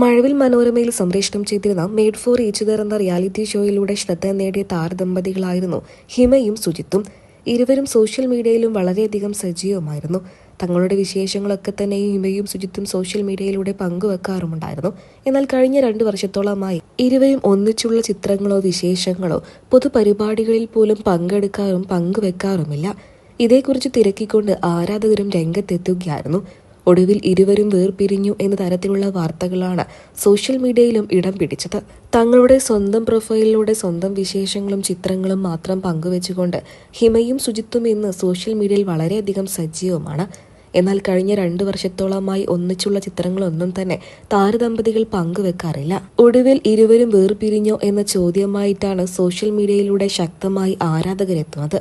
മഴവിൽ മനോരമയിൽ സംപ്രേഷണം ചെയ്തിരുന്ന മെയ്ഡ് ഫോർ ഈച്ചുതർ എന്ന റിയാലിറ്റി ഷോയിലൂടെ ശ്രദ്ധ നേടിയ താരദമ്പതികളായിരുന്നു ഹിമയും സുജിത്തും. ഇരുവരും സോഷ്യൽ മീഡിയയിലും വളരെയധികം സജീവമായിരുന്നു. തങ്ങളുടെ വിശേഷങ്ങളൊക്കെ തന്നെ ഹിമയും സുജിത്തും സോഷ്യൽ മീഡിയയിലൂടെ പങ്കുവെക്കാറുമുണ്ടായിരുന്നു. എന്നാൽ കഴിഞ്ഞ രണ്ടു വർഷത്തോളമായി ഇരുവരും ഒന്നിച്ചുള്ള ചിത്രങ്ങളോ വിശേഷങ്ങളോ പൊതുപരിപാടികളിൽ പോലും പങ്കെടുക്കാറും പങ്കുവെക്കാറുമില്ല. ഇതേക്കുറിച്ച് തിരക്കിക്കൊണ്ട് ആരാധകരും രംഗത്തെത്തുകയായിരുന്നു. ഒടുവിൽ ഇരുവരും വേർപിരിഞ്ഞു എന്ന തരത്തിലുള്ള വാർത്തകളാണ് സോഷ്യൽ മീഡിയയിലും ഇടം പിടിച്ചത്. തങ്ങളുടെ സ്വന്തം പ്രൊഫൈലിലൂടെ സ്വന്തം വിശേഷങ്ങളും ചിത്രങ്ങളും മാത്രം പങ്കുവെച്ചുകൊണ്ട് ഹിമയും സുജിത്തും ഇന്ന് സോഷ്യൽ മീഡിയയിൽ വളരെയധികം സജീവമാണ്. എന്നാൽ കഴിഞ്ഞ രണ്ടു വർഷത്തോളമായി ഒന്നിച്ചുള്ള ചിത്രങ്ങളൊന്നും തന്നെ താരദമ്പതികൾ പങ്കുവെക്കാറില്ല. ഒടുവിൽ ഇരുവരും വേർപിരിഞ്ഞോ എന്ന ചോദ്യമായിട്ടാണ് സോഷ്യൽ മീഡിയയിലൂടെ ശക്തമായി ആരാധകരെത്തുന്നത്.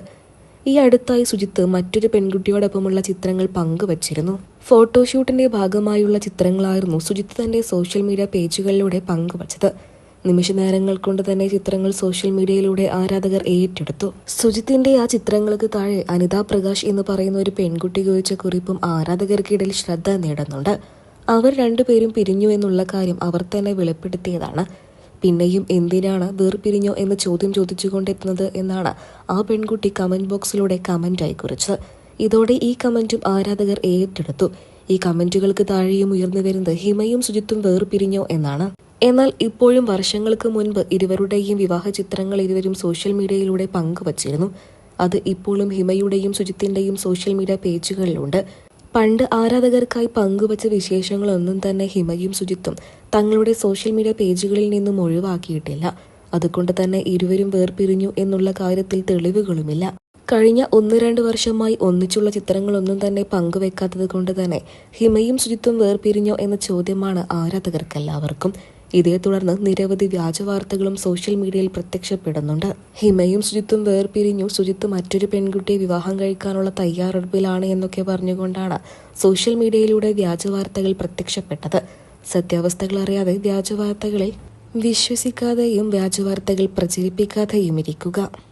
ഈ അടുത്തായി സുജിത്ത് മറ്റൊരു പെൺകുട്ടിയോടൊപ്പമുള്ള ചിത്രങ്ങൾ പങ്കുവച്ചിരുന്നു. ഫോട്ടോഷൂട്ടിന്റെ ഭാഗമായുള്ള ചിത്രങ്ങളായിരുന്നു സുജിത്ത് തന്റെ സോഷ്യൽ മീഡിയ പേജുകളിലൂടെ പങ്കുവച്ചത്. നിമിഷ നേരങ്ങൾ കൊണ്ട് തന്നെ ചിത്രങ്ങൾ സോഷ്യൽ മീഡിയയിലൂടെ ആരാധകർ ഏറ്റെടുത്തു. സുജിത്തിന്റെ ആ ചിത്രങ്ങൾക്ക് താഴെ അനിതാ പ്രകാശ് എന്ന് പറയുന്ന ഒരു പെൺകുട്ടി ചോദിച്ച കുറിപ്പും ആരാധകർക്കിടയിൽ ശ്രദ്ധ നേടുന്നുണ്ട്. അവർ രണ്ടുപേരും പിരിഞ്ഞു എന്നുള്ള കാര്യം അവർ തന്നെ വെളിപ്പെടുത്തിയതാണ്. പിന്നെയും എന്തിനാണ് വേർപിരിഞ്ഞോ എന്ന ചോദ്യം ചോദിച്ചുകൊണ്ടെത്തുന്നത് എന്നാണ് ആ പെൺകുട്ടി കമന്റ് ബോക്സിലൂടെ കമന്റായി കുറിച്ചത്. ഇതോടെ ഈ കമന്റും ആരാധകർ ഏറ്റെടുത്തു. ഈ കമന്റുകൾക്ക് താഴെയും ഉയർന്നു വരുന്നത് ഹിമയും സുജിത്തും വേർപിരിഞ്ഞോ എന്നാണ്. എന്നാൽ ഇപ്പോഴും വർഷങ്ങൾക്ക് മുൻപ് ഇരുവരുടെയും വിവാഹ ചിത്രങ്ങൾ ഇരുവരും സോഷ്യൽ മീഡിയയിലൂടെ പങ്കുവച്ചിരുന്നു. അത് ഇപ്പോഴും ഹിമയുടെയും സുജിത്തിന്റെയും സോഷ്യൽ മീഡിയ പേജുകളിലുണ്ട് പണ്ട് ആരാധകർക്കായി പങ്കുവച്ച വിശേഷങ്ങളൊന്നും തന്നെ ഹിമയും സുജിത്തും തങ്ങളുടെ സോഷ്യൽ മീഡിയ പേജുകളിൽ നിന്നും ഒഴിവാക്കിയിട്ടില്ല. അതുകൊണ്ട് തന്നെ ഇരുവരും വേർപിരിഞ്ഞു എന്നുള്ള കാര്യത്തിൽ തെളിവുകളുമില്ല. കഴിഞ്ഞ ഒന്ന് രണ്ട് വർഷമായി ഒന്നിച്ചുള്ള ചിത്രങ്ങളൊന്നും തന്നെ പങ്കുവെക്കാത്തത് കൊണ്ട് തന്നെ ഹിമയും ശുചിത്വം വേർപിരിഞ്ഞോ എന്ന ചോദ്യമാണ് ആരാധകർക്കെല്ലാവർക്കും. ഇതേ തുടർന്ന് നിരവധി വ്യാജ വാർത്തകളും സോഷ്യൽ മീഡിയയിൽ പ്രത്യക്ഷപ്പെടുന്നുണ്ട്. ഹിമയും ശുചിത്വം വേർപിരിഞ്ഞു സുജിത്ത് മറ്റൊരു പെൺകുട്ടിയെ വിവാഹം കഴിക്കാനുള്ള തയ്യാറെടുപ്പിലാണ് എന്നൊക്കെ പറഞ്ഞുകൊണ്ടാണ് സോഷ്യൽ മീഡിയയിലൂടെ വ്യാജ വാർത്തകൾ പ്രത്യക്ഷപ്പെട്ടത്. സത്യാവസ്ഥകൾ അറിയാതെ വ്യാജവാർത്തകളെ വിശ്വസിക്കാതെയും വ്യാജവാർത്തകൾ പ്രചരിപ്പിക്കാതെയും ഇരിക്കുക.